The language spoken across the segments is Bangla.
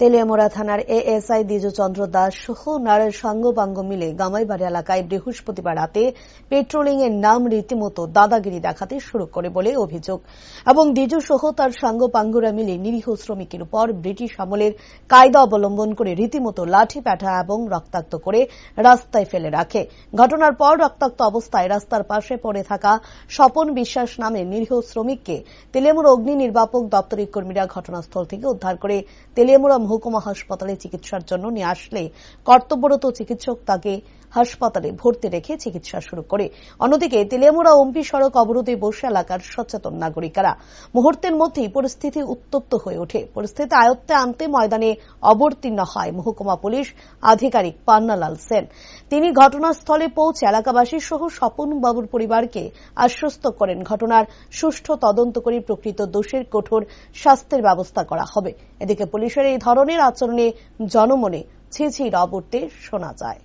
তেলিয়ামোড়া থানার এএসআই দ্বিজচন্দ্র দাস সহ নারায়ণ সাঙ্গপাঙ্গ মিলে গামাইবাড়ি এলাকায় বৃহস্পতিবার রাতে পেট্রোলিং এর নাম রীতিমতো দাদাগিরি দেখাতে শুরু করে বলে অভিযোগ। এবং দ্বিজু সহ তার সাঙ্গপাঙ্গরা মিলে নিরীহ শ্রমিকের উপর ব্রিটিশ আমলের কায়দা অবলম্বন করে রীতিমতো লাঠি প্যাঠা এবং রক্তাক্ত করে রাস্তায় ফেলে রাখে। ঘটনার পর রক্তাক্ত অবস্থায় রাস্তার পাশে পড়ে থাকা স্বপন বিশ্বাস নামে নিরীহ শ্রমিককে তেলিয়ামুড়া অগ্নি নির্বাপক দপ্তরের কর্মীরা ঘটনাস্থল থেকে উদ্ধার করে তেলিয়ামুড়া মহকুমা হাসপাতালে চিকিৎসার জন্য নিয়ে আসলে কর্তব্যরত চিকিৎসক তাকে হাসপাতালে ভর্তি রেখে চিকিৎসা শুরু করে। অন্যদিকে তেলিয়ামুড়া ওমপি সড়ক অবরোধে বসে এলাকার সচেতন নাগরিকেরা। মুহূর্তের মধ্যেই পরিস্থিতি উত্তপ্ত হয়ে ওঠে। পরিস্থিতি আয়ত্তে আনতে ময়দানে অবতীর্ণ হয় মহকুমা পুলিশ আধিকারিক পান্নালাল সেন। তিনি ঘটনাস্থলে পৌঁছে এলাকাবাসী সহ স্বপন বাবুর পরিবারকে আশ্বস্ত করেন। ঘটনার সুষ্ঠু তদন্ত করে প্রকৃত দোষের কঠোর শাস্তির ব্যবস্থা করা হবে। এদিকে পুলিশের এই ধরনের আচরণে জনমনে ছি ছি রব উঠতে শোনা যায়।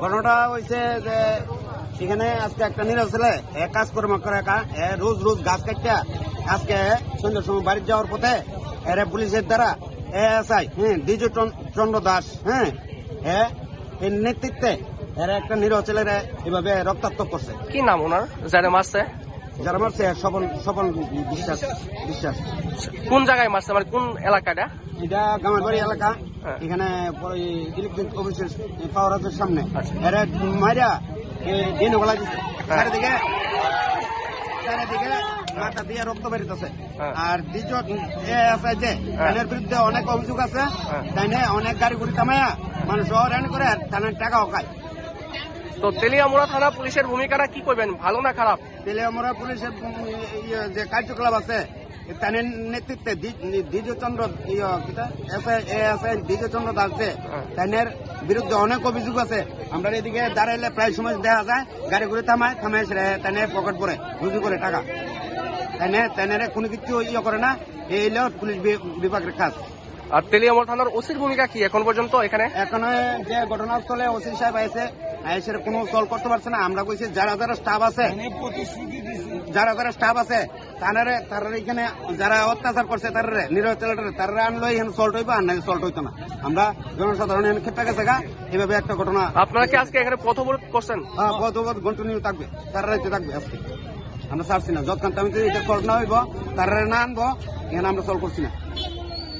ঘটনাটা হয়েছে যে সেখানে আজকে একটা নিরব ছেলে এ কাজ করে করে একা এ রোজ রোজ গাছ কাটটা আজকে সন্ধ্যার সময় বাড়ি যাওয়ার পথে এর পুলিশের দ্বারা এএসআই হ্যাঁ দ্বিজ চন্দ্র দাস হ্যাঁ এ এর নেতৃত্বে এর একটা নিরব ছেলেরা এভাবে রক্তাক্ত করছে। কি নাম ওনার? যারা মারছে? যারা মারছে সবল সবল বিশ্বাস বিশ্বাস কোন জায়গায় মারছে মানে কোন এলাকাটা এটা গামার বাড়ি এলাকা হ্যাঁ। এখানে ইলেকট্রিক অফিসের পাওয়ার হাউসের সামনে আচ্ছা। এরা মাইরা দিন গলা দিচ্ছে হ্যাঁ। চারিদিকে চারিদিকে মাথা দিয়ে রক্ত বেরিতেছে হ্যাঁ। আর দ্বিতীয় এ আছে যে এর বিরুদ্ধে অনেক অভিযোগ আছে। তাই অনেক গাড়ি গুড়ি থামাইয়া মানুষ হরান করে থানার টাকাও খায় তো তেলিয়ামুড়া থানা পুলিশের ভূমিকাটা কি করবেন ভালো না খারাপ? তেলিয়ামরা পুলিশের ইয়ে যে কার্যকলাপ আছে তাদের নেতৃত্বে দ্বিজচন্দ্র দ্বিজচন্দ্র দাস যে হ্যাঁ। তাদের বিরুদ্ধে অনেক অভিযোগ আছে। আমরা এদিকে দাঁড়াইলে প্রায় সময় দেখা যায় গাড়ি ঘুরে থামায় থামায় তাদের পকেট পরে রুজু করে টাকা। তাই তাদের কোনো কিছু ইয়ে করে না এই হলো পুলিশ বিভাগের কাজ। আর তেলিয়ামুড়া থানার ওসির ভূমিকা কি এখন পর্যন্ত এখানে? এখন যে ঘটনাস্থলে ওসি সাহেব আইসে আইসে কোনো সলভ করতে পারছে না। আমরা কইছি যারা যারা স্টাফ আছে যারা যারা স্টাফ আছে তারা তারা এখানে যারা অত্যাচার করছে তারা নিরহ ছেলেটারে তারা আনলো এখানে সল্ট হইবো আর নাই সল্ট হইতো না। আমরা জনসাধারণ এখানে ক্ষেপে গেছে গা। এভাবে একটা ঘটনা আপনারা কি আজকে এখানে পথ অবরোধ করছেন? পদ পদ কন্টিনিউ থাকবে। তারা রাইতে থাকবে আজকে। আমরা ছাড়ছি না। যতক্ষণ আমি এটা না হইব তারা না আনব এখানে আমরা সলভ করছি না।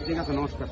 ঠিক আছে নমস্কার।